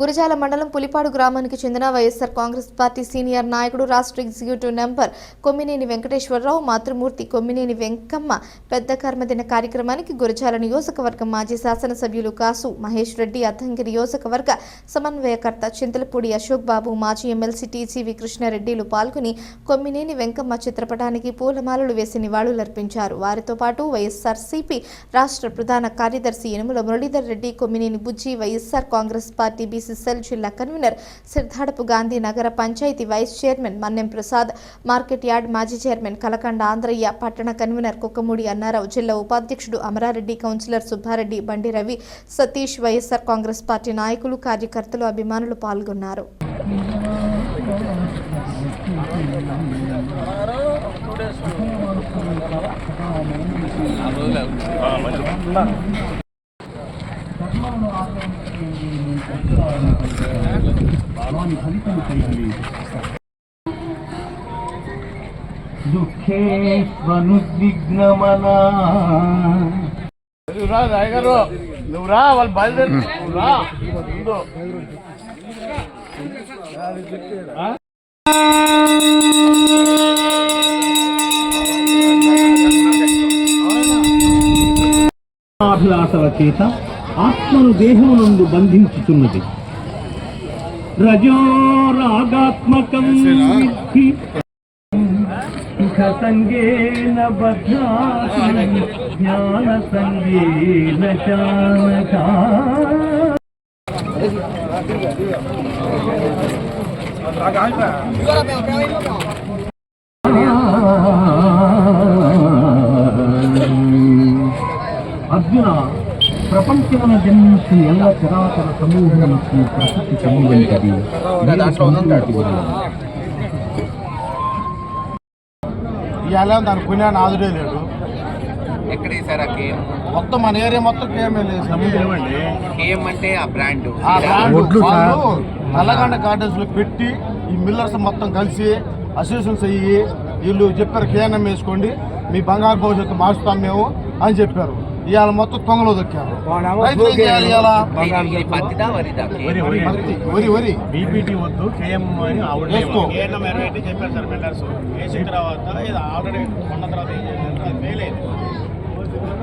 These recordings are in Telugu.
గురజాల మండలం పులిపాడు గ్రామానికి చెందిన వైఎస్ఆర్ కాంగ్రెస్ పార్టీ సీనియర్ నాయకుడు రాష్ట్ర ఎగ్జిక్యూటివ్ నెంబర్ కొమ్మినేని వెంకటేశ్వరరావు మాతృమూర్తి కొమ్మినేని వెంకమ్మ పెద్ద కర్మదిన కార్యక్రమానికి గురజాల నియోజకవర్గం మాజీ శాసనసభ్యులు కాసు మహేష్ రెడ్డి అద్దంకి నియోజకవర్గ సమన్వయకర్త చింతలపూడి అశోక్ బాబు మాజీ ఎమ్మెల్సీ టీజీవి కృష్ణారెడ్డిలు పాల్గొని కొమ్మినేని వెంకమ్మ చిత్రపటానికి పూలమాలలు వేసి నివాళులర్పించారు. వారితో పాటు వైఎస్ఆర్సీపీ రాష్ట్ర ప్రధాన కార్యదర్శి యనుమల మురళీధర్ రెడ్డి కొమ్మినేని బుజ్జి వైఎస్ఆర్ కాంగ్రెస్ పార్టీ సిస్సల్ జిల్లా కన్వీనర్ సిద్ధాడపు గాంధీ నగర panchayati vice chairman Mannem Prasad market yard మాజీ చైర్మన్ కలకండ ఆంధ్రయ్య పట్టణ కన్వీనర్ కుక్కమూడి అన్నారావు జిల్లా ఉపాధ్యక్షుడు అమరారెడ్డి కౌన్సిలర్ సుబ్బారెడ్డి బండి రవి సతీష్ వైఎస్ఆర్ కాంగ్రెస్ పార్టీ నాయకులు కార్యకర్తలు అభిమానులు పాల్గొన్నారు. దుఃఖేష్వనుద్విగ్నమనా నువ్వు రా రాయగారు నువ్వు రా వాళ్ళు బయలుదేరి నువ్వు రా అభిలాషల చేత ఆత్మను దేహమునందు బంధించుతున్నది రజో రాగాత్మకం విద్ధి. సుఖ సంగేన జ్ఞాన సంగేన శానకా అర్జున ప్రపంచమున జన్మించిన ఎల్ల చరాచర సమూహములకు ప్రకృతి సంబంధించి ఇవాళ దాని పుణ్యాన్ని ఆదుడే లేడు. ఎక్కడ వేసారు ఆ కేఎం? మొత్తం మన ఏరియా మొత్తం కేఎంఏ లేదు కేఎం అంటే ఆ బ్రాండ్ ఆ బ్రాండ్ నల్లగొండ గార్డెన్స్లో పెట్టి ఈ మిల్లర్స్ మొత్తం కలిసి అసోసియేషన్స్ అయ్యి వీళ్ళు చెప్పారు కేఎన్ఎం వేసుకోండి మీ బంగారు భవిష్యత్తు మార్చుతాం మేము అని చెప్పారు. ఇవాళ మొత్తం తొంగలో దొక్కారు. రైతులు ఏం చేయాలి ఇవాళ? ఇది పత్తిదా వరిదా కేఎం? పత్తి, వరి వరి. బీపీటీ వద్దు కేఎం అని ఆవిడ వేసుకో. చెప్పారు సార్ బిల్డర్స్. వేసిన తర్వాత ఇది ఆల్రెడీ కొన్న తర్వాత ఏం చేయాలి అది ఫెయిల్ అయింది.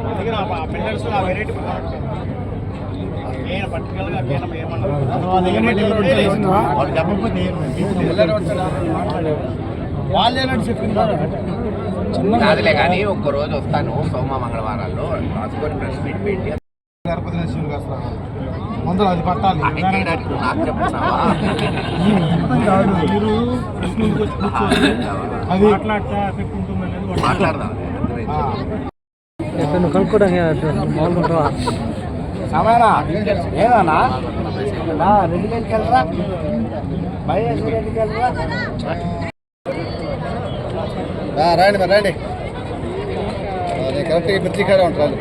అందుకని ఆ బిల్డర్స్ ఆ వెరైటీ నేను పర్టికులర్గా కేఎన్ఎం ఏమన్నారు వాళ్ళు చెప్పకపోతే వాళ్ళు ఏనాడు చెప్పింది. కాదులే కానీ ఒక్క రోజు వస్తాను సోమ మంగళవారాల్లో. రాసుకొని ప్రెస్ మీట్ పెట్టి గణపతి ముందర అది పట్టాలి. నువ్వు నాకు చెప్తున్నావా? మీరు కృష్ణుడికి వచ్చి కూర్చోండి. అది మాట్లాడతా ఎఫెక్ట్ ఉంటుంది అనేది వాడు మాట్లాడదాం ఆ. సమయనా? ఏదన్నా? రెండు గంటకి వెళ్ళరా భయ వెళ్ళరా రండి మరి రండి. కరెక్ట్గా మిర్చి కాడ ఉంటారు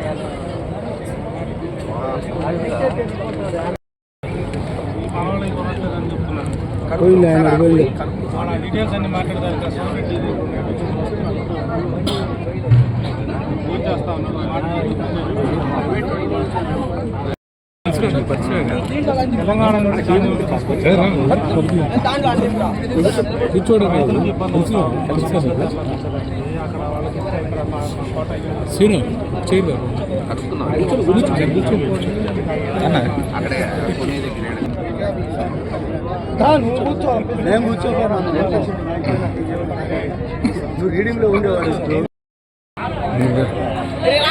డీటెయిల్స్ అన్ని మాట్లాడతారు చేస్తా నువ్వు కూర్చో. నేను కూర్చోపోయినా నువ్వు రీడింగ్లో ఉండేవాడు.